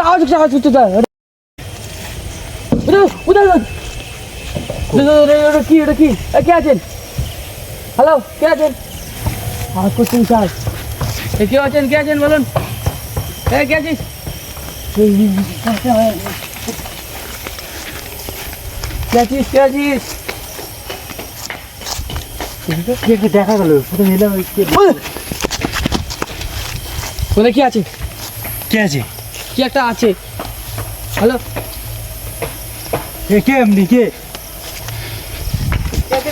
আওয়াজ হচ্ছে আওয়াজ হচ্ছে কি ওটা কি কে আছেন হ্যালো কে আছেন আওয়াজ করছেন স্যার কে আছেন কে আছেন বলুন এ কে আছিস কে আছিস কে আছিস দেখা গেল প্রথমে এলাম ওদের কি আছে? কে আছে? কি একটা আছে? হ্যালো? এ কে এমনি কে? কে কে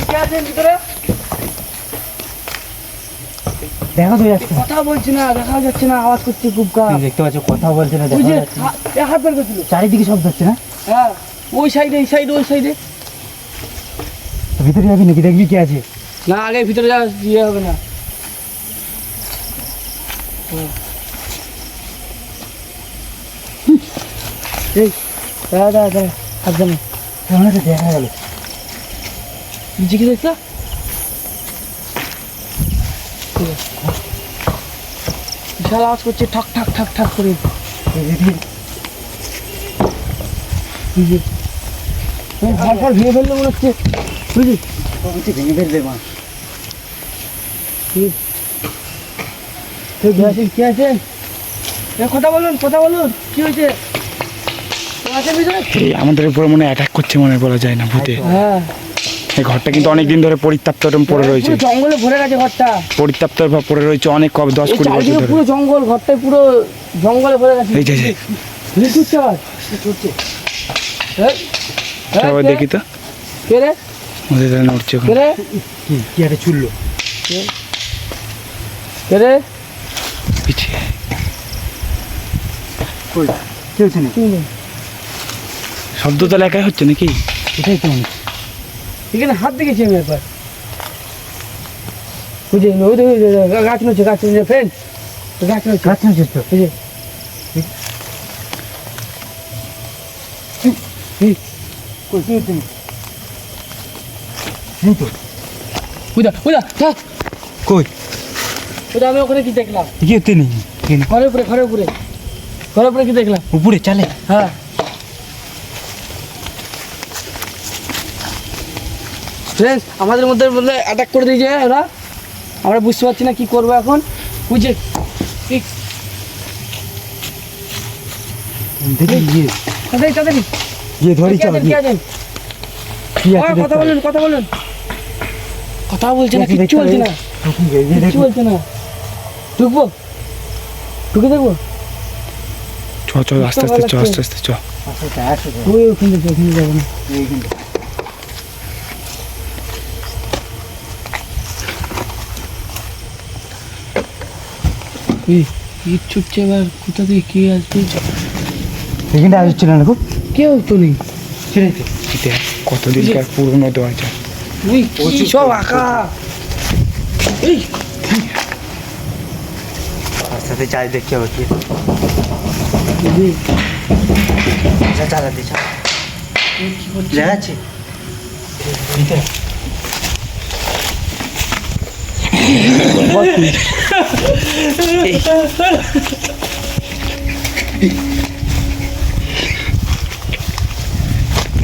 দেখা তো যাচ্ছে কথা বলছি না দেখা যাচ্ছে না আওয়াজ করছে খুব দেখতে পাচ্ছ কথা বলছে না দেখা যাচ্ছে হাত বের করছিল। চারিদিকে শব্দ হচ্ছে না? হ্যাঁ ওই সাইডে এই সাইডে ওই সাইডে ভিতরে যাবি নাকি? দেখবি কে আছে? না আগে ভিতরে যা ইয়ে হবে না। এই দাঁড়া দাঁড়া দাঁড়া দেখা গেল। নিচে কি দেখছ? বিশাল আওয়াজ করছে ঠক ঠক ঠক ঠক করে। ভেঙে ফেললে মনে হচ্ছে বুঝলি? ভেঙে ফেলবে মা। কে এ, কথা বলুন কথা বলুন কি হয়েছে কেউ আছেন ভিতরে এই আমাদের উপরে মনে অ্যাটাক করছে মনে বলা যায় না ভূতে। হ্যাঁ। এই ঘরটা কিন্তু অনেক দিন ধরে পরিত্যক্ত পড়ে রয়েছে। পুরো জঙ্গলে ভরে গেছে ঘরটা। পরিত্যক্ত পড়ে রয়েছে অনেক কবে দশ কুড়ি বছর ধরে। পুরো জঙ্গল ঘরটায় পুরো জঙ্গলে ভরে গেছে। এই যে সবাই দেখি তো। ওদের নড়ছে কে রে? কি কি একটা চুললো কে রে? পিছিয়ে। কই? কে হচ্ছে না কি নেই? শব্দ তাহলে একাই হচ্ছে নাকি? এটাই তো এখানে হাত দেখেছি আমি একবার। বুঝে ওই তো গাছ নড়ছে গাছ নড়ছে ফ্রেন্ড গাছ নড়ছে। গাছ নিয়েছিস তো। বুঝে কই কি হচ্ছে? না এই বুঝা বুঝা থাক কই? বুঝা আমি ওখানে কি দেখলাম? ঘরের উপরে ঘরের উপরে। ঘরের উপরে কি দেখলাম? উপরে চালে। হ্যাঁ। ফ্রেন্ডস আমাদের মধ্যে মধ্যে অ্যাটাক করে দিয়েছে ওরা আমরা বুঝতে পারছি না কি করব এখন। বুঝে। ঠিক। দেখি গিয়ে তাড়াতাড়ি তাড়াতাড়ি। গিয়ে ধরি চল আছে কথা বলুন কথা বলুন। কথা বলছে না কি আছে কিচ্ছু বলছে না। কিচ্ছু বলছে না। ঢুকবো? ঢুকে দেখব? চ চ আস্তে আস্তে চ আস্তে আস্তে চ। আসো তো ওই ওখানে ওখানে যাব না। এই ঈদ ছুটছে এবার কোথা থেকে কে আসবে? এখানটা আসছে না খুব? কেউ তো নেই সেটাই তো দেখ কতদিনকার পুরনো দরজা? ওই কি সব আঁকা? এই তার সাথে চাই দেখতে হবে কি। চালাতে চা কি করছে? দেখা যাচ্ছে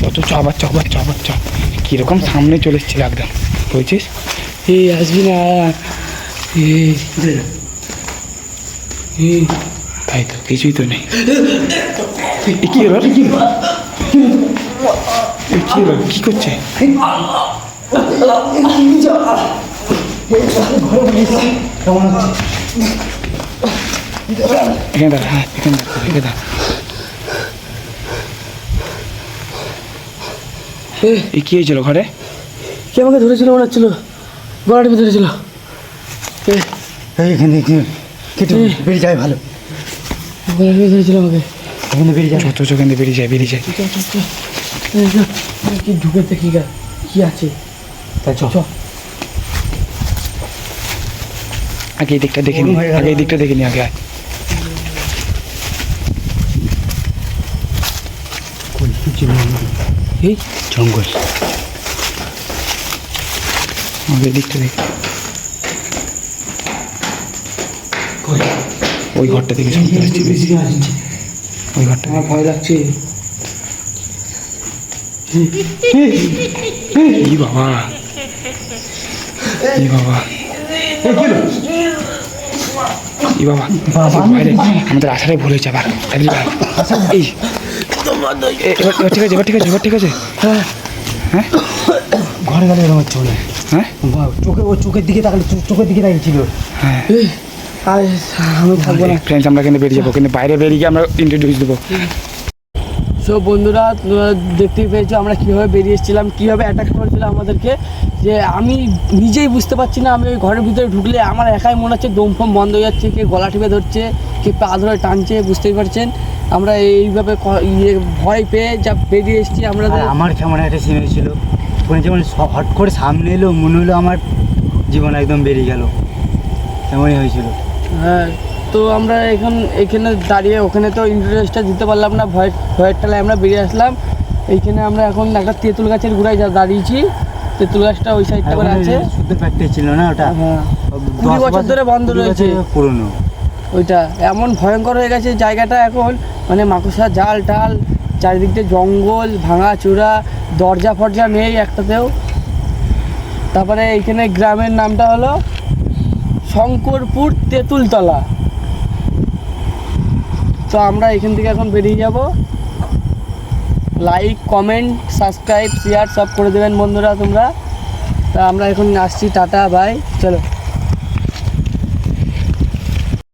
চ চ চ আবার চ আবার চ আবার চ কীরকম সামনে চলে এসেছিল একদম বুঝছিস? এই আসবি না। তাই তো কিছুই তো নেই। কি হলো কি হলো কি এখানে দাঁড়া হ্যাঁ এখানে দাঁড়া এখানে দাঁড়া। এই, এ কি হয়েছিল ঘরে? কে আমাকে ধরেছিল মনে হচ্ছিল? গলাটি ধরেছিল। এই এইখানে কেটে বেরিয়ে যায় ভালো। গলাটি ধরেছিল আমাকে। এখানে বেরিয়ে যায়। চ চ চ থেকে বেরিয়ে যায় বেরিয়ে যায়। ঢুকে দেখি গা কি আছে? তাই চ চ আগে এই দিকটা দেখে নি। আগে এই দিকটা দেখে নি আগে এই জঙ্গল। আগে দিকটা দেখে ওই ঘরটা থেকে আসছে বেশি ওই ঘরটা আমার ভয় লাগছে। ই বাবা ই বাবা। আমাদের আশাটাই ভুল হয়েছে আবার এই এবার ঠিক আছে এবার ঠিক আছে এবার ঠিক আছে। হ্যাঁ ঘরে গেলে এরকম হচ্ছে হ্যাঁ। চোখে ও চোখের দিকে তাকালে চোখের দিকে তাকিয়েছিল হ্যাঁ। আমি থাকব না। ফ্রেন্ডস আমরা কিন্তু বেরিয়ে যাব কিন্তু বাইরে বেরিয়ে গিয়ে আমরা ইন্ট্রোডিউস দেবো। সো বন্ধুরা দেখতেই পেয়েছ আমরা কীভাবে বেরিয়ে এসেছিলাম কীভাবে অ্যাটাক করেছিল আমাদেরকে। যে আমি নিজেই বুঝতে পারছি না আমি ওই ঘরের ভিতরে ঢুকলে আমার একাই মনে হচ্ছে দম ফম বন্ধ হয়ে যাচ্ছে কে গলা টিপে ধরছে কে পা ধরে টানছে বুঝতেই পারছেন? আমরা এইভাবে ইয়ে ভয় পেয়ে যা বেরিয়ে এসেছি আমরা আমার কেমন একটা সিন হয়েছিল ওখানে যেমন হট করে সামনে এলো মনে হলো আমার জীবন একদম বেরিয়ে গেল তেমনই হয়েছিল। হ্যাঁ তো আমরা এখন এখানে দাঁড়িয়ে ওখানে তো ইন্টারেস্টটা দিতে পারলাম না ভয় ভয়ের টালে আমরা বেরিয়ে আসলাম। এইখানে আমরা এখন একটা তেঁতুল গাছের গোড়ায় যা দাঁড়িয়েছি। তেঁতুল গাছটা ওই সাইডটা করে আছে। শুদ্ধ ফ্যাক্টরি ছিল না ওটা? হ্যাঁ কুড়ি বছর ধরে বন্ধ রয়েছে। পুরনো। ওইটা। এমন ভয়ঙ্কর হয়ে গেছে জায়গাটা এখন মানে মাকুসা জাল টাল চারিদিক দিয়ে জঙ্গল ভাঙা চূড়া দরজা ফরজা নেই একটাতেও। তারপরে এইখানে গ্রামের নামটা হলো শঙ্করপুর তেঁতুলতলা। তো আমরা এখান থেকে এখন বেরিয়ে যাব। লাইক কমেন্ট সাবস্ক্রাইব শেয়ার সব করে দেবেন বন্ধুরা তোমরা। তা আমরা এখন আসছি টাটা বাই চলো।